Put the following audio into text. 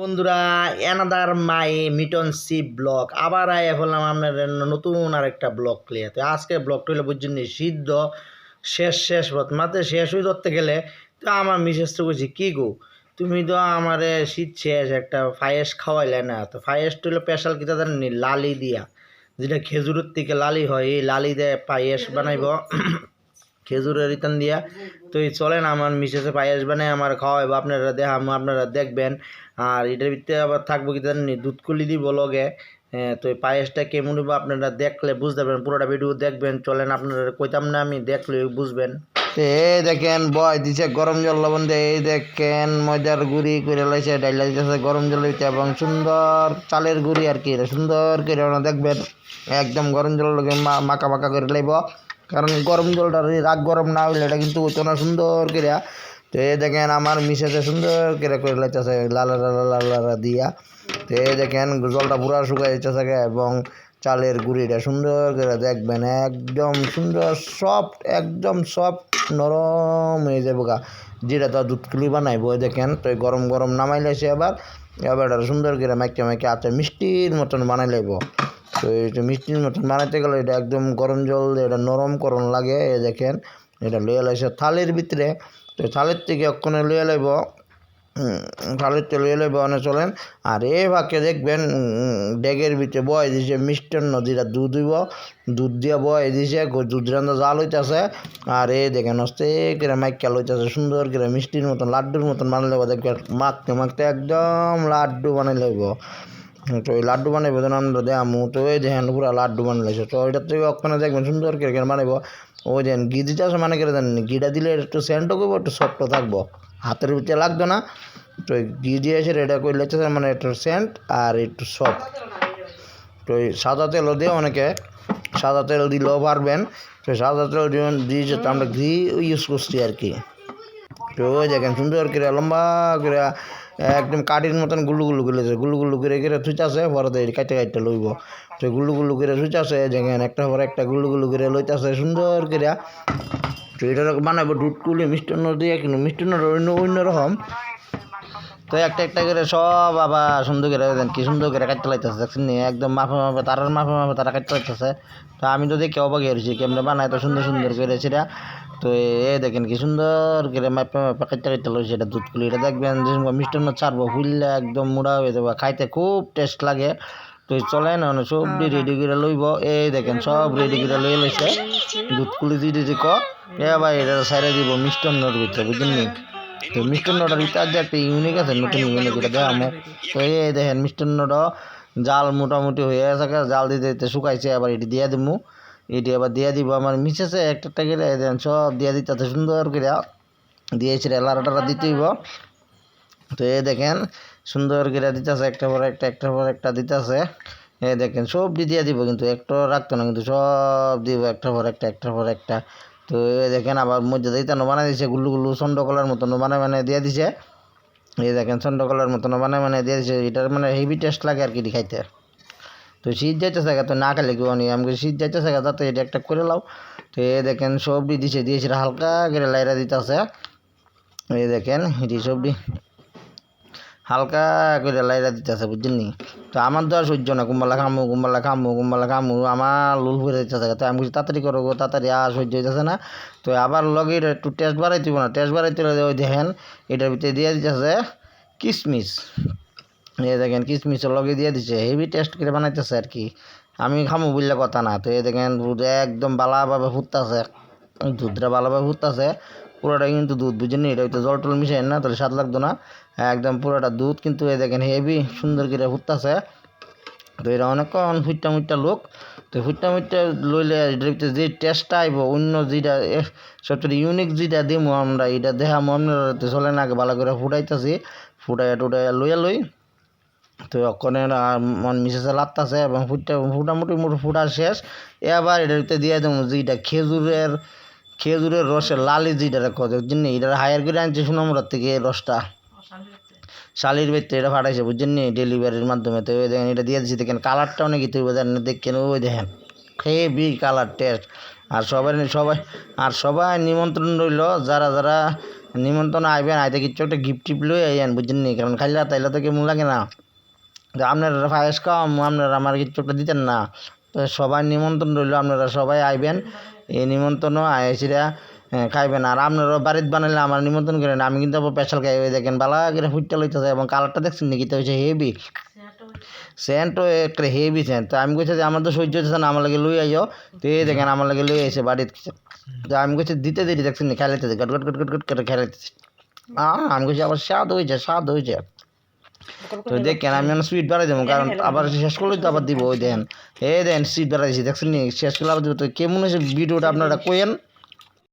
বন্ধুরা another my মিটন C block আবার আয় হলাম আপনার নতুন আর একটা ব্লক ক্লিয়ার তো আজকে ব্লকটা হলো বুঝছেন সিদ্ধ, শেষ শেষ মাত্র শেষ হয়ে ধরতে গেলে তো আমার মিসেস তো বলছি, কী গো, তুমি তো আমার শীত শেষ একটা ফায়েস খাওয়াইলে না। তো ফায়েসটা হলো স্পেশাল কি তাদের লালি দিয়া। যেটা খেজুরের থেকে লালি হয়, এই লালি দিয়ে পায়েস বানাইব। খেজুরের রিটার্ন দিয়া। তো এই চলেন, আমার মিসেসে পায়েস বানায় আমার খাওয়াইবো আপনারা দেখাম আপনারা দেখবেন। আর এটার ভিতরে আবার থাকব কি দুধ কুলি দিব লগে। তো এই পায়েসটা কেমন হইবো আপনারা দেখলে বুঝতে পারবেন, পুরোটা ভিডিও দেখবেন, চলেন আপনারা কইতাম না আমি, দেখলে বুঝবেন। তো এই দেখেন, বয় দিছে গরম জল লবণ দিয়ে, এই দেখেন, ময়দার গুড়ি করে লাইছে, ডাইলা দিতেছে গরম জল দিতে এবং সুন্দর চালের গুড়ি আর কি, সুন্দর করে দেখবেন, একদম গরম জল লগে মা- মাখা মাখা করে লাইব। কারণ গরম জলটা রাগ গরম না হইলে এটা কিন্তু হইতো না সুন্দর করে তো এই দেখেন আমার মিসেসে সুন্দর করে করে লাইতেছে, লালা লালা লালা দিয়া। তো এই দেখেন জলটা পুরা শুকাই যাইতেছে এবং চালের গুঁড়িটা সুন্দর করে দেখবেন একদম সুন্দর সফট একদম সফট নরম হয়ে যাবে গা। যেটা তো দুধ কুলি বানাইবো দেখেন তো গরম গরম নামাই লাইছে আবার। এবার সুন্দর করে মাইকে মাইকে আচ্ছা মিষ্টির মতন বানাই লাইব। তো এটা মিষ্টির মতন বানাইতে গেলে এটা একদম গরম জল এটা নরম করণ লাগে এ দেখেন। এটা লইয়া লাইছে থালির ভিতরে। তো থালের থেকে অক্ষণে লইয়া লাইব। থালের তেল লইয়া লাইব অনেক চলেন। আর এ ভাগে দেখবেন ডেগের ভিতরে বয় দিছে মিষ্টান্ন যেটা দুধ হইব। দুধ দিয়া বয় দিছে দুধ রান্না জাল হইতাছে। আর এ দেখেন হস্তে করে মাইকা লইতাছে, সুন্দর করে মিষ্টির মতন, লাড্ডুর মতন বানাই লাগবো দেখবেন মাখতে মাখতে একদম লাড্ডু বানাই লাগবো তো ওই লাড্ডু বানাইবো, যেন আমরা দেখামু তো ওই দেখেন পুরা লাড্ডু বানাইছে তো ওইটার থেকে ওখানে দেখবেন সুন্দর করে করে বানাইবো ওই দেন ঘি দিতে আসে মানে করে দেন ঘিটা দিলে একটু সেন্টও করব, একটু সফটও থাকব, হাতের ভিতরে লাগতো না, তো ঘি দিয়ে এসে এটা করলে মানে একটু সেন্ট আর একটু সফট তো এই সাদা তেলও দিয়ে অনেকে সাদা তেল দিলেও পারবেন, তো সাদা তেল দিয়েছে তো আমরা ঘি ইউজ করছি আর কি। তো ওই দেখেন সুন্দর করে লম্বা করে একদম কাঠির মতন গুলু গুলু করে গুলু গুলু করে করে থুইতাছে পরে তো এই কাটে কাটতে লইব। তো গুলু গুলু করে থুইতাছে যেখানে একটা পর একটা গুলু গুলু করে লইতাছে, সুন্দর করে। তো এটা বানাবো দুধ কুলি, মিষ্টান্ন দিয়ে কিন্তু মিষ্টান্নটা অন্য অন্য রকম। তো একটা একটা করে সব আবার সুন্দর করে কি সুন্দর করে কাটতে লাইতেছে, দেখছেন? একদম মাফে মাফে তারার মাফে মাফে, তারা কাটতে লাইতেছে। তো আমি তো দেখে অবাক হয়েছি কেমনে বানায় তো সুন্দর সুন্দর করে সেটা। তো এ দেখেন কি সুন্দর করে মাপে মাপে কাটতে কাটতে লইছে এটা দুধ কুলি। এটা দেখবেন যে মিষ্টান্ন ছাড়বো ফুললে একদম মুড়া হয়ে যাবে। খাইতে খুব টেস্ট লাগে। তো চলেন মানে সব রেডি করে লইব। এই দেখেন সব রেডি করে লই লইছে। দুধ কুলি দিদি ক। এ ভাই এটা সাইডে দিব মিষ্টান্নর ভিতরে বুঝলেন নি? তো মিষ্টান্নটার ভিতরে যে একটা ইউনিক আছে নতুন ইউনিক এটা দেখামো। তো এই দেখেন মিষ্টান্নটা জাল মোটামুটি হয়ে থাকে জাল দিতে দিতে শুকাইছে আবার এটি দিয়ে দিমু। এটি আবার দিয়ে দিব। আমার মিশেছে একটা করে দেন, সব দিয়ে দিতে সুন্দর করে দিয়েছে লাড়া টাড়া দিতে হইব। তো এ দেখেন, সুন্দর করে দিতেছে, একটা পর একটা একটা পর একটা দিতেছে। এ দেখেন সব দিয়ে দিব কিন্তু, একটা রাখতো না কিন্তু সব দিব, একটা পর একটা একটা পর একটা। তো এ দেখেন, আবার মধ্যে দিতে বানাই দিছে, গুল্লু গুল্লু চন্দ্রকলার মতন বানাই মানে দিয়ে দিছে। এই দেখেন চন্দ্রকলার মতন বানাই মানে দিয়ে দিছে, এটার মানে হেভি টেস্ট লাগে আর কি খাইতে। তো শীত যাইতেছে তো না খেলে কেউ নি আমাকে শীত যাইতেছে তো এটা একটা করে লাও। তো এ দেখেন সবজি দিছে, দিয়েছে হালকা করে লাইরা দিতেছে। এই দেখেন, এটি সবজি হালকা করে লাইরা দিতেছে, বুঝছেন নি? তো আমার তো আর সহ্য না, কুম্বালা খামু কুম্বালা খামু কুম্বালা খামু, আমার লুল ফুরে দিতেছে তো আমি বলছি তাড়াতাড়ি করো গো, তাড়াতাড়ি, আর সহ্য হইতেছে না। তো আবার লগে একটু টেস্ট বাড়াই দিব না টেস্ট বাড়াইতে ওই দেখেন, এটার ভিতরে দিয়ে দিতেছে কিশমিশ এই দেখেন কিশমিশের লগে দিয়ে দিছে হেভি টেস্ট করে বানাইতেছে আর কি। আমি খামু বললে কথা না তো এই দেখেন দুধ একদম বালাভাবে ফুটতেছে। দুধটা ভালোভাবে ফুটতেছে পুরোটা কিন্তু দুধ বুঝেন এটা হয়তো জল টল মিশাই না তাহলে স্বাদ লাগতো না। একদম পুরোটা দুধ কিন্তু এই দেখেন হেভি সুন্দর করে ফুটতেছে। তো এটা অনেকক্ষণ ফুটটা মুটটা লোক তো ফুটটা মুটটা লইলে এটার যে টেস্টটা আইব অন্য যেটা এ, সবচেয়ে ইউনিক যেটা দিমু আমরা এটা দেখামু আমরা চলে না আগে ভালো করে ফুটাইতেছি। ফুটাইয়া টুটাইয়া লইয়া লই। তো মন মিশেছে লাগতেছে এবং ফুটটা মোটামুটি মোট ফুটা শেষ। এবার এটার ভিতরে দিয়ে দেবো যেটা খেজুরের খেজুরের রসের লালি যেটা কত বুঝছেন এটা হায়ার করে আনছে সুনামুরার থেকে রসটা। শালির ভিতরে এটা ফাটাইছে, বুঝছেন নি? ডেলিভারির মাধ্যমে। তো ওই দেখেন এটা দিয়ে দিচ্ছি দেখেন কালারটা অনেক তুই বোঝেন দেখেন, ওই দেখেন। হেভি কালার টেস্ট আর সবাই সবাই, আর সবাই নিমন্ত্রণ রইল, যারা যারা নিমন্ত্রণ আইবেন, আইতে কিছু একটা গিফট টিপ লই আইয়েন, বুঝছেন নি? কারণ খাইলা তাইলে তো কেমন লাগে না। তো আপনারা ফায়েস কম, আপনারা আমার কিছু একটা দিতেন না। তো সবাই নিমন্ত্রণ রইল, আপনারা সবাই আইবেন। এই নিমন্ত্রণ আইসিরা খাইবেন। আর আপনারা বাড়িতে বানাইলে আমার নিমন্ত্রণ করেন, আমি কিন্তু আবার স্পেশাল খাই। দেখেন, বালা করে ফুটটা লইতেছে এবং কালারটা দেখছেন নাকি? তো হচ্ছে হেভি সেন্টও একটা হেভি সেন্ট তো আমি কইছি যে, আমার তো সহ্য হচ্ছে না, আমার লাগে লই আইও। তো এই দেখেন, আমার লাগে লই আইছে বাড়িতে। তো আমি কইছি, দিতে দিতে দেখছেন নি? খেলাইতেছে গট গট গট গট গট করে খেলাইতেছে। আহ, আমি কইছি, আবার স্বাদ হয়েছে স্বাদ হয়েছে তো দেখেন আমি এখন স্পিড বাড়াই দেবো কারণ আবার শেষ করলে তো আবার দিব ওই দেন। এ দেন স্পিড বাড়াইছি দেখছেন নি? শেষ করলে আবার দেবো তো কেমন হয়েছে ভিডিওটা আপনারা কোয়েন